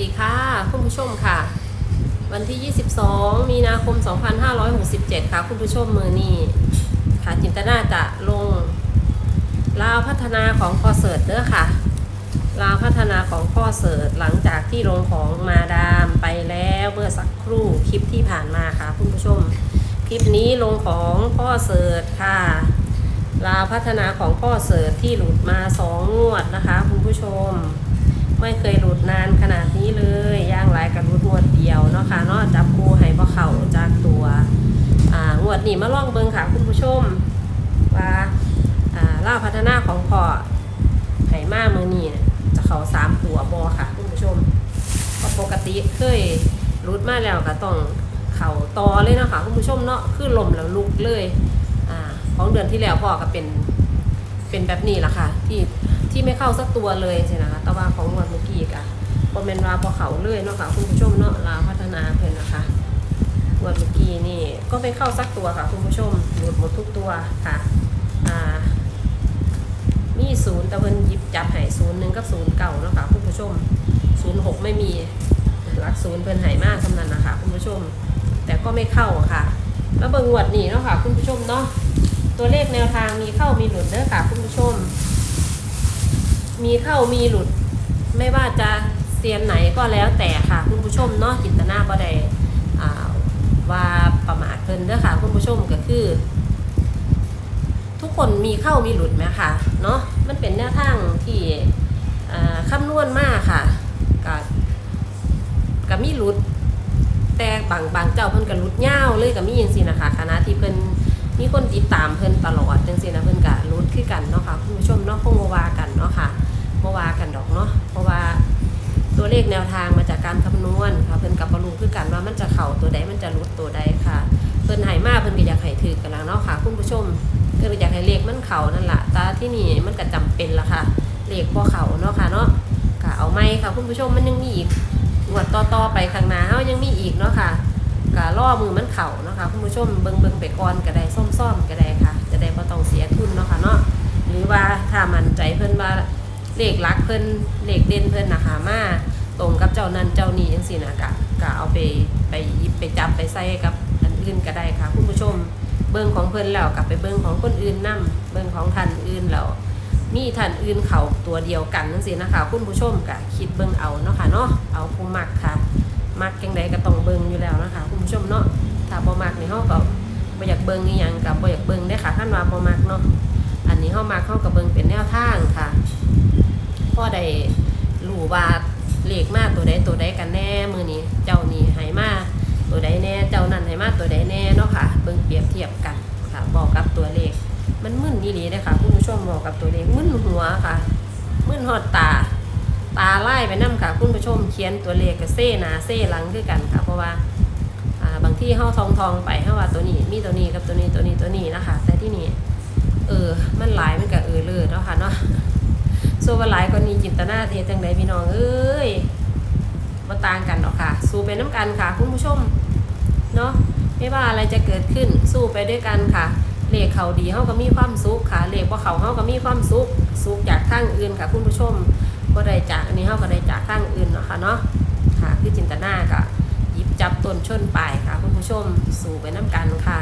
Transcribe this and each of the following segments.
ดีค่ะคุณผู้ชมค่ะ วันที่ 22 มีนาคม 2567 ค่ะคุณผู้ชมมือนี้ค่ะจินตนาจะลงลาวพัฒนาของพ่อเสิร์ตเด้อค่ะลาวพัฒนาของพ่อเสิร์ตหลังจากที่ลงของมาดามไปแล้วเมื่อสักครู่คลิปที่ผ่านมาค่ะคุณผู้ชม คลิปนี้ลงของพ่อเสิร์ตค่ะลาวพัฒนาของพ่อเสิร์ตที่หลุดมาสองงวดนะคะคุณผู้ชม ไม่เคยหลุดนานขนาดนี้เลยย่างหลายกับหลุดงวดเดียวเนาะค่ะเนาะจับคู่ให้พ่อเข่าจากตัวอ่างวดนี้มาล่องเบิงค่ะคุณผู้ชมว่าอ่าล่าพัฒนาของพ่อไห่มาเมื่อนี้จะเขาสามตัวบอค่ะคุณผู้ชมก็ปกติเคยรุดมาแล้วก็ต้องเข่าต่อเลยนะคะคุณผู้ชมเนาะคือลมแล้วลุกเลยอ่าของเดือนที่แล้วพ่อก็เป็นเป็นแบบนี้แหละค่ะที่ ที่ไม่เข้าสักตัวเลยใช่นะคะ แต่ว่าของงวันเมื่อกี้อะพอเป็นราพอเขาเลยเนาะค่ะคุณผู้ชมเนาะลาพัฒนาเพื่อนนะคะงวันเมื่อกี้นี่ก็ไม่เข้าสักตัวค่ะคุณผู้ชมหลุดหมดทุกตัวค่ะอ่ามีศูนย์ต่เพิ่นยิบจับให้ศูนย์หนึ่งกับศูนย์เก่าเนาะค่ะคุณผู้ชมศูนย์หกไม่มีหลักศูนย์เพิ่นหายมากสำนันนะคะคุณผู้ชม แต่ก็ไม่เข้าค่ะ แล้วเบิ่งงวดนี้เนาะค่ะคุณผู้ชมเนาะตัวเลขแนวทางมีเข้ามีหลุดเด้อค่ะคุณผู้ชม มีเข้ามีหลุด ไม่ว่าจะเซียนไหนก็แล้วแต่ค่ะคุณผู้ชมเนาะจินตนาบ่ได้อ่าว่าประมาทเพิ่นเด้อค่ะคุณผู้ชมก็คือ ทุกคนมีเข้ามีหลุดไหมค่ะเนาะมันเป็นแนวทางที่อ่าคำนวณมากค่ะกับกับมีหลุด แต่บางบางเจ้าเพิ่นก็หลุดยาเลยก็มีจังซี่นะคะคณะที่เพิ่นมีคนติดตามเพิ่นตลอดจังซี่นะเพิ่นก็รู้คือกันเนาะค่ะคุณผู้ชมเนาะคงว่ากันเนาะค่ะ บ่ว่ากันดอกเนาะเพราะว่าตัวเลขแนวทางมาจากการคำนวณค่ะเพิ่นก็บ่รู้คือกันว่ามันจะเข้าตัวใดมันจะลุดตัวใดค่ะ เพิ่นให้มาเพิ่นก็อยากให้ถือกันแล้วเนาะค่ะคุณผู้ชมเพิ่นก็อยากให้เลขมันเข้านั่นแหละต่ที่นี่มันก็จำเป็นละค่ะเลขบ่เข้าเนาะค่ะเนาะก็เอาไม่ค่ะคุณผู้ชมมันยังมีอีกงวดต่อๆไปข้างหน้าเฮายังมีอีกเนาะค่ะก็ล่อมือมันเข่าเนาะคะคุณผู้ชมเบิงเบิงไปก่อนก็ได้ซ่อมๆก็ได้ค่ะ จะได้บ่ต้องเสียทุนเนาะค่ะเนาะหรือว่าถ้ามันใจเพิ่นว่า เลขลักเพิ่นเลขเด่นเพิ่นนะคะมาตรงกับเจ้านั้นเจ้านี้จังซี่นะกะก็เอาไปไปยิบไปจับไปใส่กับอันอื่นก็ได้ค่ะคุณผู้ชมเบิ่งของเพิ่นแล้วกลับไปเบิ่งของคนอื่นนํเบิ่งของท่านอื่นแล้วมีท่านอื่นเขาตัวเดียวกันจังซี่นะคะคุณผู้ชมก็คิดเบิ่งเอาเนาะค่ะเนาะเอาผู้มักค่ะ มักจังใดก็ต้องเบิ่งอยู่แล้วนะคะคุณผู้ชมเนาะถ้าบ่มักนี่เฮาก็บ่อยากเบิ่งอีหยังก็บ่อยากเบิ่งได้ค่ะคันว่าบ่มักเนาะอันนี้เฮามักเฮาก็เบิ่งเป็นแนวทางค่ะ พอได้รู้ว่าเลขมาตัวใดตัวใดกันแน่มือนี้เจ้านี่ให้มาตัวใดแน่เจ้านั่นให้มาตัวใดแน่เนาะค่ะเบิ่งเปรียบเทียบกันค่ะบอกกับตัวเลข มันมึนอีหลีเด้อค่ะคุณผู้ชมบอกกับตัวเลขมึนหัวค่ะมึนฮอดตา ตาไล่ไปนํค่ะคุณผู้ชมเขียนตัวเลขกับเส้หนาเส้หลังคือกันค่ะ เพราะว่าบางที่เฮาทองทองไปเฮาว่าตัวนี้ มีตัวนี้กับตัวนี้ตัวนี้ตัวนี้นะคะ แต่ที่นี่เออมันหลายมันก็เออเลยเนาะค่ะเนาะ ส่วนว่าหลายก็นี้จินตนาเทจังไดพี่น้องเอ้ยมาต่างกันหรอกค่ะ สู้ไปน้ำกันค่ะคุณผู้ชมเนาะไม่ว่าอะไรจะเกิดขึ้นสู้ไปด้วยกันค่ะเลขเขาดีเฮาก็มีความสุขค่ะเลขบ่าเขาเฮาก็มีความสุขสุขจากทางอื่นค่ะ คุณผู้ชมก็ได้จากอันนี้เขาก็ได้จากข้างอื่นเนาะค่ะเนาะค่ะคือจินตนาก็หยิบจับต้นชนปลายค่ะ คุณผู้ชมสู่ไปน้ำกันค่ะ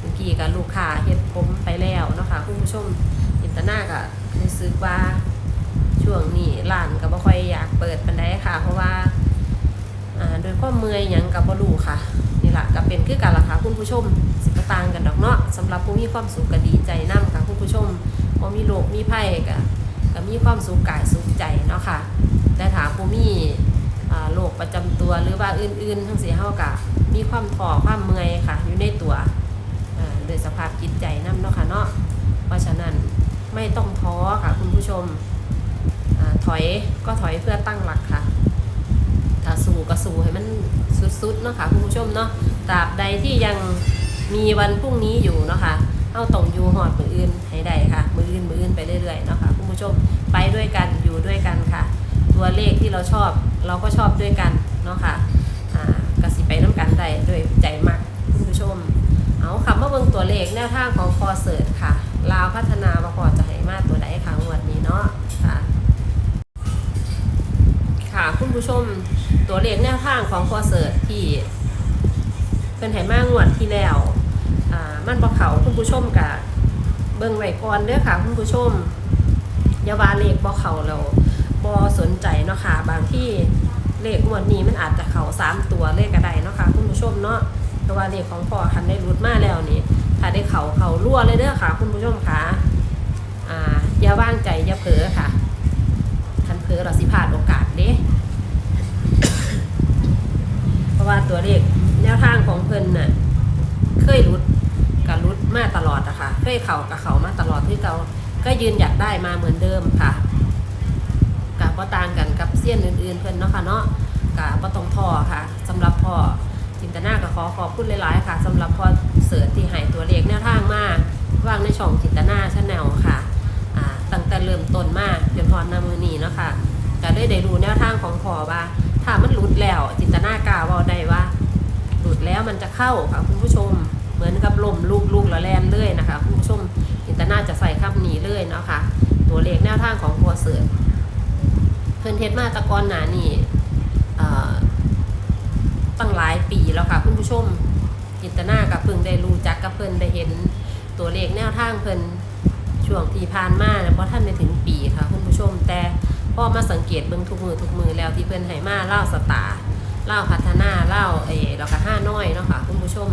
เมื่อกี้กับลูกค้าเฮ็ดผมไปแล้วเนาะค่ะคุณผู้ชมจินตนาก็รู้สึกว่า ช่วงนี้ร้านก็บ่ค่อยอยากเปิดปานใดค่ะ เพราะว่าโดยความเมื่อยยังกับบ่รู้ค่ะนี่แหละก็เป็นคือกันล่ะค่ะคุณผู้ชมสิบต่างกันดอกเนาะสำหรับผู้มีความสุขก็ดีใจนํค่ะคุณผู้ชมบ่มีโรคมีภัยก็ก็มีความสุขกายสุขใจเนาะค่ะแต่ถามผู้มีโรคประจำตัวหรือว่าอื่นๆ ทั้งเสียเฮากะมีความท้อความเมื่อยค่ะ อยู่ในตัวโดยสภาพจิตใจนํเนาะค่ะเนาะเพราะฉะนั้นไม่ต้องท้อค่ะคุณผู้ชม ถอยก็ถอยเพื่อตั้งหลักค่ะถ้าสู้ก็สู้ให้มันสุดๆเนาะค่ะคุณผู้ชมเนาะตราบใดที่ยังมีวันพรุ่งนี้อยู่เนาะค่ะเอาต้องอยู่หอดมืออื่นให้ได้ค่ะ มืออื่นมืออื่นไปเรื่อยๆเนาะค่ะคุณผู้ชมไปด้วยกันอยู่ด้วยกันค่ะ ตัวเลขที่เราชอบเราก็ชอบด้วยกันเนาะค่ะอ่ากสิไปน้ำกันได้ด้วยใจมากคุณผู้ชม เอาค่ะมาเบิ่งตัวเลขแนวทางของคอเสิร์ตค่ะลาวพัฒนามาพอจะให้มาตัวใดค่ะงวดนี้เนาะ ค่ะ คุณผู้ชมตัวเลขแนวทางของพอเสิร์ตที่เป็นไหมางวดที่แล้วอ่ามันบ่เขาคุณผู้ชมกะเบิ่งไว้ก่อนเด้อค่ะ คุณผู้ชมอย่าว่าเลขบ่เขาแล้วบ่สนใจเนาะค่ะ บางที่เลขงวดนี้มันอาจจะเขาสามตัวเลขก็ไดเนาะค่ะ คุณผู้ชมเนาะเพราะว่าเลขของพ่อคันได้รุดมาแล้วนี่ถ้าได้เขาเขารั่วเลยเด้อค่ะ คุณผู้ชมค่ะอ่าอย่าว่างใจอย่าเผลอค่ะคันเผลอเราสิพลาดโอกาสเด้ เพราะ ว่าตัวเลขแนวทางของเพิ่นน่ะเคยรุดกับรุดมาตลอดอะค่ะ เคยเข่ากับเขามาตลอดที่เราก็ยืนอยากได้มาเหมือนเดิมค่ะกับว่าต่างกันกับเสี้ยนอื่นๆเพิ่นเนาะค่ะเนาะกับว่าต้องท่อค่ะสำหรับพ่อจินตนากับขอขอบคุณหลายๆค่ะสำหรับพ่อเสิร์ชที่ให้ตัวเลขแนวทางมากวางในช่องจินตนาชาแนลค่ะตั้งแต่เริ่มต้นมากจนพอนามือนีเนาะค่ะก็ได้ได้รู้แนวทางของพ่อว่าามันหลุดแล้ว จินตนากาวาได้ว่า หลุดแล้วมันจะเข้าค่ะคุณผู้ชม เหมือนกับลมลูกลูกละแลนเลยนะคะ คุณผู้ชม จินตนาจะใส่คำนี้เลยเนาะค่ะ ตัวเลขแนวทางของพัวเสือเพิ่นเทศมาตะกอนหนานี่ตั้งหลายปีแล้วค่ะ คุณผู้ชม จินตนากับเพิ่งได้รู้จักกับเพิ่นได้เห็น ตัวเลขแนวทางเพิ่นช่วงที่ผ่านมาเพราะท่านได้ถึงปีค่ะคุณผู้ชม แต่ พอมาสังเกตเบิ่งทุกมือทุกมือแล้วที่เพิ่นให้มาเล่าสตาเล่าพัฒนาเล่าเออแล้วก็ห้าน้อยเนาะค่ะคุณผู้ชม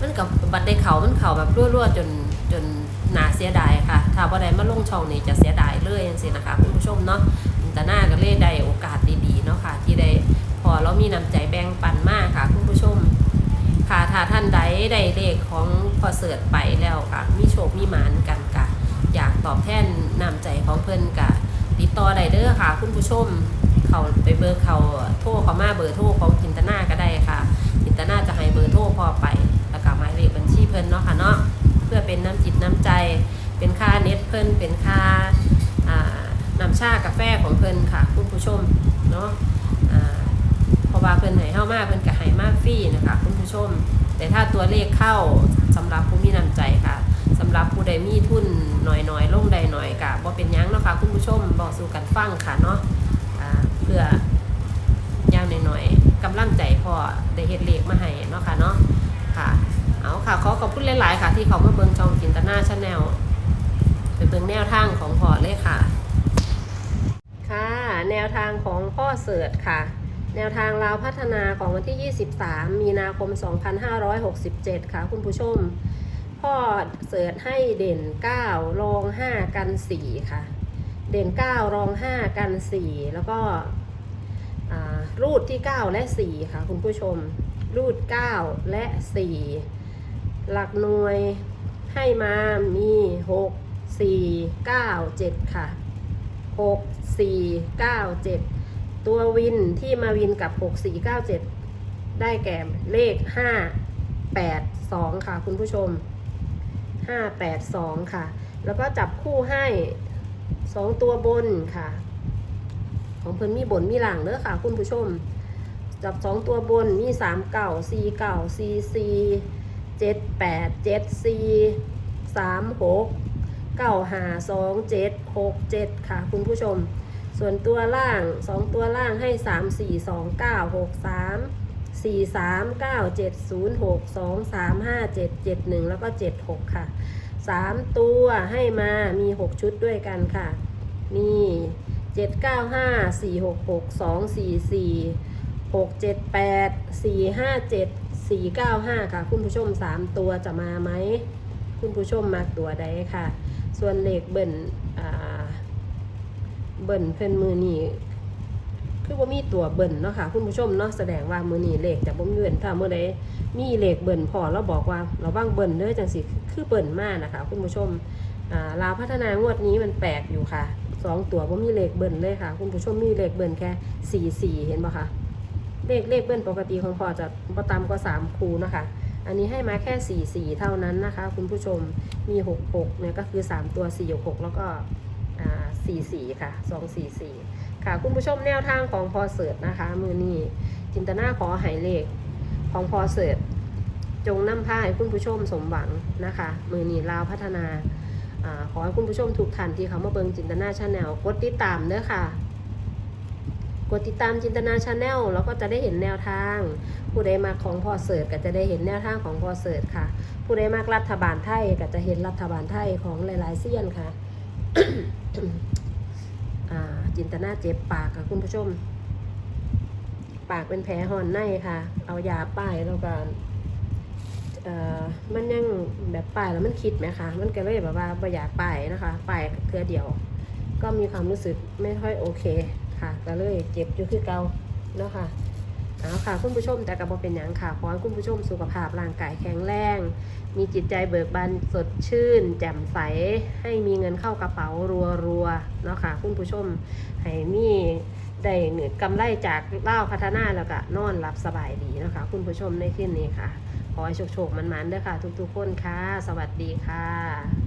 มันกับบัตรได้เขามันเขาแบบรั่วๆจนจนหนาเสียดายค่ะ ถ้าว่าใดมาลงช่องนี้จะเสียดายเลยจังซี่นะคะคุณผู้ชมเนาะแต่หน้าก็เล่ได้โอกาสดีๆเนาะค่ะ ที่ได้พอเรามีน้ำใจแบ่งปันมากค่ะคุณผู้ชมค่ะถ้าท่านใดได้เลขของพอเสิร์ตไปแล้วค่ะ มีโชคมีหมานกันกะอยากตอบแทนน้ำใจของเพิ่อนกะ ติดต่อได้เด้อค่ะ คุณผู้ชมเขาไปเบอร์เขาโทรเขามาเบอร์โทรของจินตนาก็ได้ค่ะ จินตนาจะให้เบอร์โทรพอไปแล้วก็หมายเลขบัญชีเพิ่นเนาะค่ะเนาะเพื่อเป็นน้ำจิตน้ำใจ เป็นค่าเน็ตเพิ่นเป็นค่าน้ำชากาแฟของเพิ่นค่ะ คุณผู้ชมเนาะอ่าเพราะว่าเพิ่นให้เฮามาเพิ่นก็ให้มาฟรีนะคะ คุณผู้ชม แต่ถ้าตัวเลขเข้าสำหรับผู้มีน้ำใจค่ะำหรับผู้ใดมีทุนหน่อยๆลงใดหน่อยกะบ่เป็นยังเนาะค่ะคุณผู้ชมบอกสู่กันฟังค่ะเนาะเพื่อย่างหน่อยๆกำลังใจพอได้เฮ็ดเลขมาให้เนาะค่ะเนาะค่ะเอาค่ะขอขอบคุณหลายๆค่ะ ที่เขามาเบิ่งช่องจินตนาชาแนลไปเบิ่งแนวทางของพอเลยค่ะ ค่ะ แนวทางของพ่อเสิร์ชค่ะแนวทางลาวพัฒนาของวันที่ 23 มีนาคม 2567 ค่ะ คุณผู้ชม พ่อเสิร์ชให้เด่น 9 รอง 5 กัน 4 ค่ะ เด่น 9 รอง 5 กัน 4 แล้วก็รูดที่ 9 และ 4 ค่ะ คุณผู้ชม รูด 9 และ 4 หลักหน่วยให้มามี 6 4 9 7 ค่ะ 6 4 9 7 ตัววินที่มาวินกับ 6 4 9 7 ได้แก่เลข 5 8 2 ค่ะ คุณผู้ชม 5 8 2ค่ะ แล้วก็จับคู่ให้2ตัวบนค่ะ ของเพิ่นมีบนมีหลังเด้อค่ะ คุณผู้ชม จับ2ตัวบนมี3เก่า4เก่า4 4 7 8 7 4 3 6เก้าหาสองเจ็ดหกเจ็ดค่ะ คุณผู้ชม ส่วนตัวล่างสองตัวล่างให้สามสี่สองเก้าหกสาม สี่สามเก้าเจ็ดศูนย์หกสองสามห้าเจ็ดเจ็ดหนึ่งแล้วก็เจ็ดหกค่ะสามตัวให้มามีหกชุดด้วยกันค่ะ มีเจ็ดเก้าห้าสี่หกหกสองสี่สี่หกเจ็ดแปดสี่ห้าเจ็ดสี่เก้าห้าค่ะ คุณผู้ชมสามตัวจะมาไหม คุณผู้ชมมาตัวใดค่ะ ส่วนเลขเบิ่นอ่าเบิ่นเพิ่นมือนี่ คือว่ามีตัวเบิ่นเนาะค่ะคุณผู้ชมเนาะแสดงว่ามือนี่เลขจะบ่มีเบิ่นถ้าเมื่อใดมีเลขเบิ่นพอเราบอกว่าเราบ้างเบิ่นเด้อจังสิคือเบิ่นมากนะคะ คุณผู้ชมอ่าลาวพัฒนางวดนี้มันแปลกอยู่ค่ะสองตัวว่ามีเลขเบิ่นเลยค่ะ คุณผู้ชมมีเลขเบิ่นแค่สี่สี่เห็นปะคะเลขเลขเบิ่นปกติของพอจะประตามกว่าสามคูนะคะอันนี้ให้มาแค่สี่สี่เท่านั้นนะคะ คุณผู้ชมมี 6 6เนี่ยก็คือ 3 ตัว 4 6 6 แล้วก็อ่า4 4 ค่ะ 2 4 4 ค่ะคุณผู้ชมแนวทางของพอเสิร์ตนะคะ มือนี้จินตนาขอหายเลขของพอเสิร์ตจงนำพาให้คุณผู้ชมสมหวังนะคะ มือนี้ลาวพัฒนาอขอให้คุณผู้ชมทุกท่านที่เขามาเบิงจินตนาชาแนลกดติดตามเด้อค่ะ กดติดตามจินตนาชาแนลแล้วก็จะได้เห็นแนวทาง ผู้ใดมาของพอเสิร์ตก็จะได้เห็นแนวทางของพอเสิร์ตค่ะ ผู้ใดมากรัฐบาลไทยก็จะเห็นรัฐบาลไทยของหลายๆเซียนค่ะ จินตนาเจ็บปากค่ะคุณผู้ชม ปากเป็นแผลหอนในค่ะ เอายาป้ายแล้วก็เอ่อมันยังแบบป้ายแล้วมันคิดไหมคะ มันก็เลยแบบว่าบ่อยากป้ายนะคะป้ายเทือเดียว ก็มีความรู้สึกไม่ค่อยโอเคค่ะ ก็เลยเจ็บอยู่คือเก่าเนาะค่ะ เอาค่ะคุณผู้ชมแต่ก็บ่เป็นอย่างค่ะขอให้คุณผู้ชมสุขภาพร่างกายแข็งแรง มีจิตใจเบิกบานสดชื่น แจ่มใส ให้มีเงินเข้ากระเป๋ารัวๆเนาะค่ะคุณผู้ชมให้มีได้เงินกำไรจากเล่าพัฒนาแล้วก็นอนหลับสบายดีนะคะ คุณผู้ชมในคืนนี้ค่ะ ขอให้โชคๆมันๆด้อค่ะ ทุกๆคนค่ะ สวัสดีค่ะ